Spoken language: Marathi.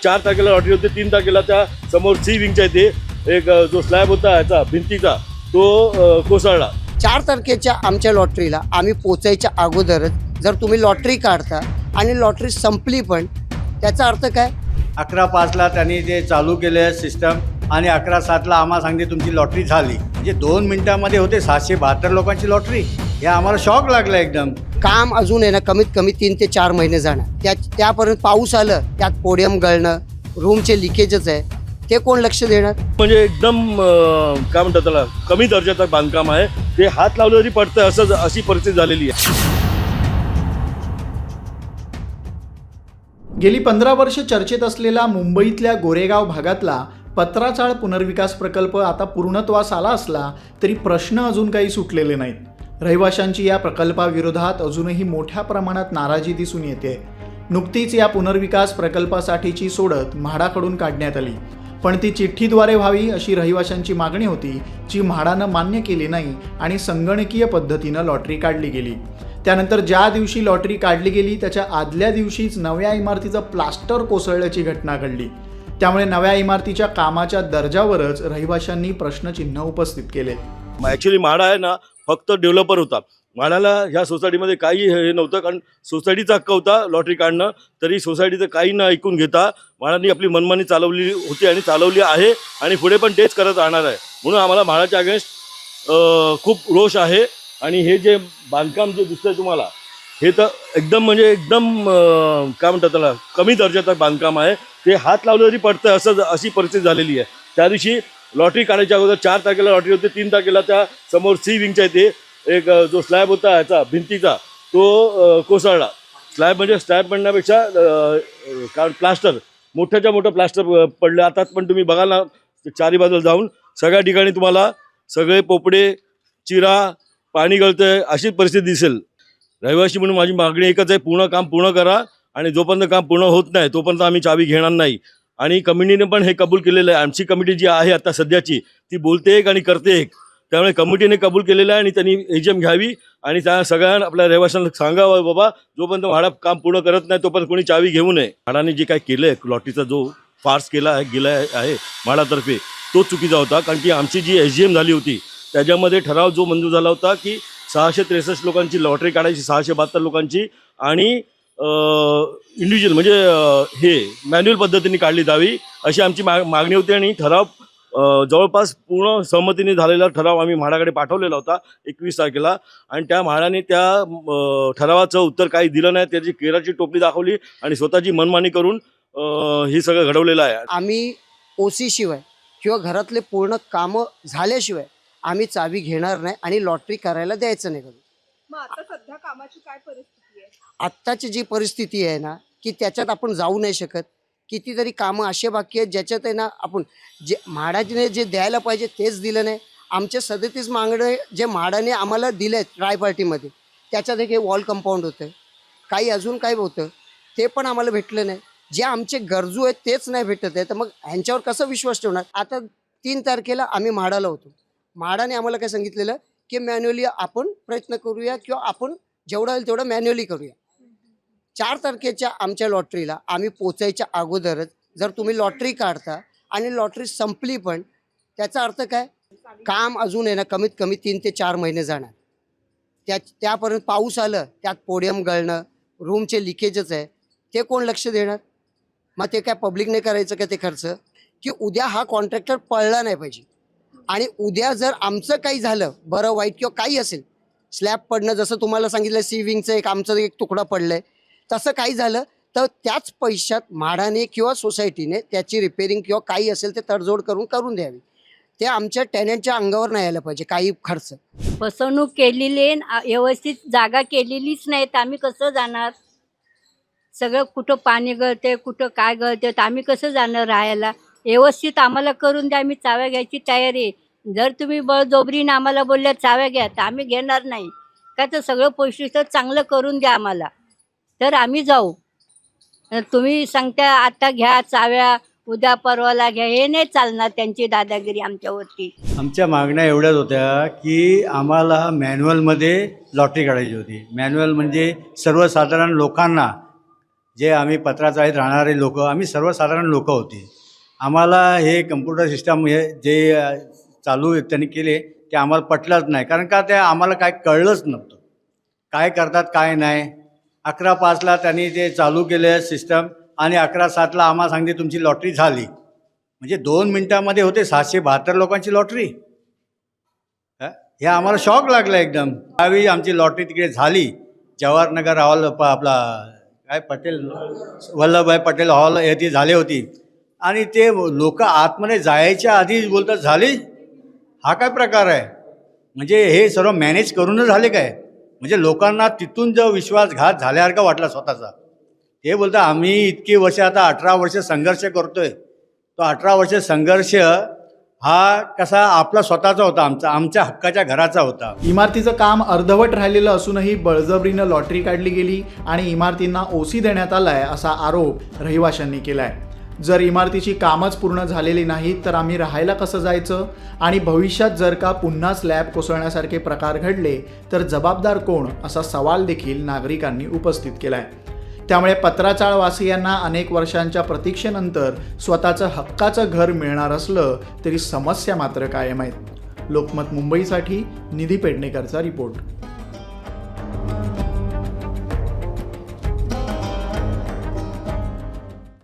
चार तारखेला लॉटरी होती तीन तारखेला त्या समोर सी विंगच्या इथे एक जो स्लॅब होता याचा भिंतीचा तो कोसळला. चार तारखेच्या आमच्या लॉटरीला आम्ही पोचायच्या अगोदरच जर तुम्ही लॉटरी काढता आणि लॉटरी संपली पण त्याचा अर्थ काय? अकरा पाचला त्यांनी ते चालू केले सिस्टम आणि अकरा सातला आम्हाला सांगते तुमची लॉटरी झाली. म्हणजे दोन मिनिटामध्ये होते सहाशे बहात्तर लोकांची लॉटरी हे आम्हाला शॉक लागला एकदम. काम अजून आहे ना कमीत कमी तीन ते चार महिने जाणार. त्या त्यापर्यंत पाऊस आलं त्यात पोडियम गळणं रूमचे लिकेजच आहे. ते कोण लक्ष देणार? म्हणजे एकदम अ, काय म्हणतात त्याला कमी दर्जाचं बांधकाम आहे. ते हात लावलं तरी पडतं असं अशी परिस्थिती झालेली आहे. गेली पंधरा वर्ष चर्चेत असलेला मुंबईतल्या गोरेगाव भागातला पत्राचाळ पुनर्विकास प्रकल्प आता पूर्णत्वास आला असला तरी प्रश्न अजून काही सुटलेले नाहीत. रहिवाशांची या प्रकल्पाविरोधात अजूनही मोठ्या प्रमाणात नाराजी दिसून येते. नुकतीच या पुनर्विकास प्रकल्पासाठीची सोडत म्हाडाकडून काढण्यात आली. पण ती चिठ्ठीद्वारे व्हावी अशी रहिवाशांची मागणी होती जी म्हाडानं मान्य केली नाही आणि संगणकीय पद्धतीनं लॉटरी काढली गेली. त्यानंतर ज्या दिवशी लॉटरी काढली गेली त्याच्या आदल्या दिवशीच नव्या इमारतीचं प्लास्टर कोसळल्याची घटना घडली. त्यामुळे नव्या इमारतीच्या कामाच्या दर्जावरच रहिवाशांनी प्रश्नचिन्ह उपस्थित केले. ॲक्च्युली म्हाडा आहे ना फक्त डेव्हलपर होता. म्हाडाला ह्या सोसायटीमध्ये काही हे नव्हतं कारण सोसायटीचा हक्क होता लॉटरी काढणं. तरी सोसायटीचं काही न ऐकून घेता म्हाडानी आपली मनमानी चालवली होती आणि चालवली आहे आणि पुढे पण तेच करत राहणार आहे. म्हणून आम्हाला म्हाडाच्या अगेन्स्ट खूप रोष आहे. आणि हे जे बांधकाम जे दिसतंय तुम्हाला हे तर एकदम म्हणजे एकदम काय म्हणतात त्याला कमी दर्जाचं बांधकाम आहे. ते हात लावलं तरी पडतं असं अशी परिस्थिती झालेली आहे. त्या दिवशी लॉटरी काढायच्या अगोदर चार तारखेला लॉटरी होती तीन तारखेला त्या समोर सी विंगच्या इथे एक जो स्लॅब होता याचा भिंतीचा तो कोसळला. स्लॅब म्हणजे स्लॅब म्हणण्यापेक्षा कारण प्लास्टर मोठ्याच्या मोठं प्लास्टर पडलं. आता पण तुम्ही बघाल ना चारी बाजूला जाऊन सगळ्या ठिकाणी तुम्हाला सगळे पोपडे चिरा पाणी गळतं अशीच परिस्थिती दिसेल. रहिवासी म्हणून माझी मागणी एकच आहे पूर्ण काम पूर्ण करा आणि जोपर्यंत काम पूर्ण होत नाही तोपर्यंत आम्ही चावी घेणार नाही. आणि कमिटीने पण हे कबूल केलेलं आहे. आमची कमिटी जी आहे आता सध्याची ती बोलते एक आणि करते एक. त्यामुळे कमिटीने कबूल केलेलं आहे आणि त्यांनी एजीएम घ्यावी आणि त्या सगळ्यांना आपल्या रहिवाशांना सांगावं बाबा जोपर्यंत म्हाडा काम पूर्ण करत नाही तोपर्यंत कोणी चावी घेऊ नये. म्हाडाने जे काय केलं आहे लॉटरीचा जो फार्स केला आहे गेला आहे- आहे म्हाडातर्फे तो चुकीचा होता. कारण की आमची जी एस जी एम झाली होती त्याच्यामध्ये ठराव जो मंजूर झाला होता की सहाशे त्रेसष्ट लोकांची लॉटरी काढायची सहाशे बहात्तर लोकांची आणि इंडिव्हिज्युअल म्हणजे हे मॅन्युअल पद्धतीने काढली जावी अशी आमची मा मागणी होती आणि ठराव जवळपास पूर्ण सहमतीने झालेला ठराव आम्ही म्हाडाकडे पाठवलेला होता एकवीस तारखेला. आणि त्या म्हाडाने त्या ठरावाचं उत्तर काही दिलं नाही त्याची केराची टोपली दाखवली आणि स्वतःची मनमानी करून हे सगळं घडवलेलं आहे. आम्ही ओसी शिवाय किंवा घरातले पूर्ण कामं झाल्याशिवाय आम्ही चावी घेणार नाही आणि लॉटरी करायला द्यायचं नाही कधी. मग आता सध्या कामाची काय परिस्थिती? आत्ताची जी परिस्थिती आहे ना की त्याच्यात आपण जाऊ नाही शकत. कितीतरी कामं असे बाकी आहेत ज्याच्यात आहे ना आपण जे म्हाडाने जे द्यायला पाहिजे तेच दिलं नाही. आमचे सदतीस मागणे जे म्हाडाने आम्हाला दिले आहेत ट्राय पार्टीमध्ये त्याच्यात एक हे वॉल कंपाऊंड होतं. काही अजून काय होतं ते पण आम्हाला भेटलं नाही. जे आमचे गरजू आहेत तेच नाही भेटत आहे. तर मग ह्यांच्यावर कसं विश्वास ठेवणार? आता तीन तारखेला आम्ही म्हाडाला होतो. म्हाडाने आम्हाला काय सांगितलेलं? की मॅन्युअली आपण प्रयत्न करूया किंवा आपण जेवढं होईल तेवढं मॅन्युअली करूया. चार तारखेच्या आमच्या लॉटरीला आम्ही पोचायच्या अगोदरच जर तुम्ही लॉटरी काढता आणि लॉटरी संपली पण त्याचा अर्थ काय? काम अजून आहे ना कमीत कमी तीन ते चार महिने जाणार. त्या त्यापर्यंत पाऊस आलं त्यात पोडियम गळणं रूमचे लिकेजच आहे ते कोण लक्ष देणार? मग ते काय पब्लिकने करायचं का ते खर्च? की उद्या हा कॉन्ट्रॅक्टर पळला नाही पाहिजे. आणि उद्या जर आमचं काही झालं बरं वाईट किंवा काही असेल स्लॅब पडणं जसं तुम्हाला सांगितलं सी विंगचं एक आमचं एक तुकडा पडलंय. तसं काही झालं तर त्याच पैशात म्हाडाने किंवा सोसायटीने त्याची रिपेरिंग किंवा काही असेल ते तडजोड करून करून द्यावी. ते आमच्या टेनंटच्या अंगावर नाही आलं पाहिजे काही खर्च. फसवणूक केलेली व्यवस्थित जागा केलेलीच नाही तर आम्ही कसं जाणार? सगळं कुठं पाणी गळते कुठं काय गळते तर आम्ही कसं जाणार राहायला? व्यवस्थित आम्हाला करून द्या आम्ही चाव्या घ्यायची तयारी आहे. जर तुम्ही बळजोबरीने आम्हाला बोलल्या चाव्या घ्या तर आम्ही घेणार नाही. का तर सगळं पैसे तर चांगलं करून द्या आम्हाला. तर आम्ही जाऊ. तुम्ही सांगता आता घ्या चाव्या उद्या परवाला घ्या हे नाही चालणार त्यांची दादागिरी आमच्यावरती. आमच्या मागण्या एवढ्याच होत्या की आम्हाला मॅन्युअलमध्ये लॉटरी काढायची होती. मॅन्युअल म्हणजे सर्वसाधारण लोकांना जे आम्ही पत्राचाळीत राहणारे लोक आम्ही सर्वसाधारण लोक होते. आम्हाला हे कम्प्युटर सिस्टम हे जे चालू त्यांनी केले ते आम्हाला पटलंच नाही. कारण का ते आम्हाला काय कळलंच नव्हतं. काय करतात काय नाही. अकरा पाचला त्यांनी ते चालू केले सिस्टम आणि अकरा सातला आम्हाला सांगते तुमची लॉटरी झाली. म्हणजे दोन मिनटामध्ये होते सातशे बहात्तर लोकांची लॉटरी हे? आम्हाला शॉक लागला एकदम. त्यावेळी आमची लॉटरी तिकडे झाली. जवाहरनगर हॉल प- आपला काय पटेल वल्लभभाई पटेल हॉल हे ती झाली होती. आणि ते लोक आतमध्ये जायच्या आधी बोलतात झाली? हा काय प्रकार आहे? म्हणजे हे सर्व मॅनेज करूनच झाले काय? म्हणजे लोकांना तिथून जो विश्वासघात झाल्यासारखा वाटला स्वतःचा. ते बोलतात आम्ही इतकी वर्ष आता अठरा वर्ष संघर्ष करतोय. तो अठरा वर्ष संघर्ष हा कसा आपला स्वतःचा होता आमचा आमच्या हक्काच्या घराचा होता. इमारतीचं काम अर्धवट राहिलेलं असूनही बळजबरीनं लॉटरी काढली गेली आणि इमारतींना ओसी देण्यात आलाय असा आरोप रहिवाशांनी केलाय. जर इमारतीची कामच पूर्ण झालेली नाहीत तर आम्ही राहायला कसं जायचं? आणि भविष्यात जर का पुन्हा स्लॅब कोसळण्यासारखे प्रकार घडले तर जबाबदार कोण? असा सवाल देखील नागरिकांनी उपस्थित केलाय. त्यामुळे पत्राचाळवासियांना अनेक वर्षांच्या प्रतीक्षेनंतर स्वतःचं हक्काचं घर मिळणार असलं तरी समस्या मात्र कायम आहेत. लोकमत मुंबईसाठी निधी पेडणेकरचा रिपोर्ट.